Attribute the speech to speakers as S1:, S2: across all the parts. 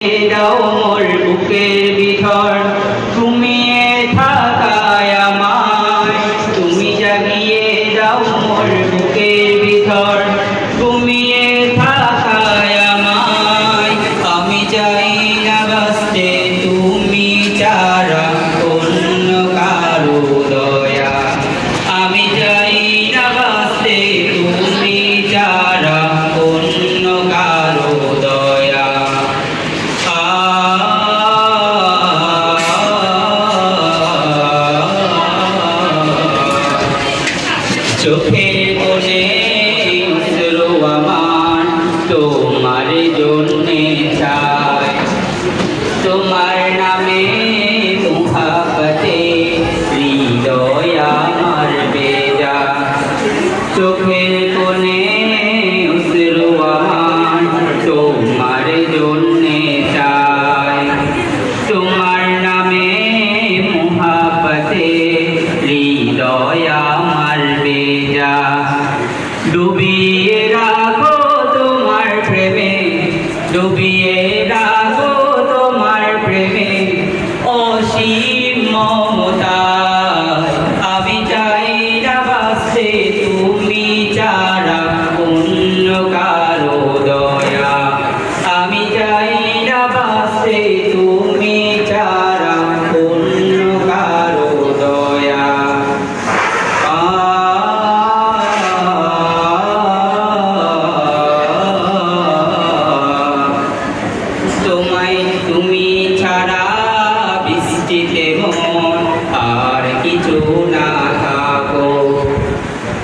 S1: Hey, don't worry. চোখে মনে ইসরো আমার তোমার চাই। তোমার নামে মুহাবতে হৃদয় আমার বেজা চোখে যা। ডুবিয়ে রাখো তোমার প্রেমে ডুবিয়ে রাখো তোমার প্রেমে। অসীম মমতা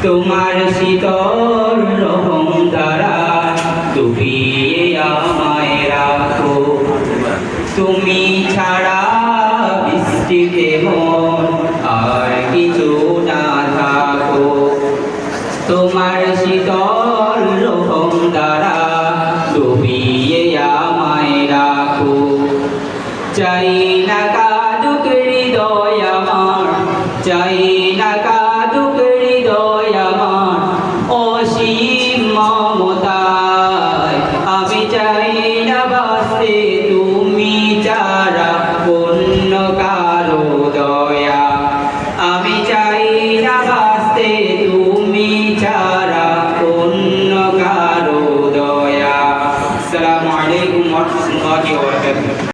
S1: তোমার শীতল রহম দ্বারা আমায় রাখো। তুমি ছাড়া বৃষ্টিতে মন আর কিছু না থাকো। তোমার শীতল রহম দ্বারা ডুবিয়ে আমায় রাখো। চাই না চাই না কাদুক হৃদয় আমার অসীম মমতায়। আমি চাই না বাসে তুমি চারা কোন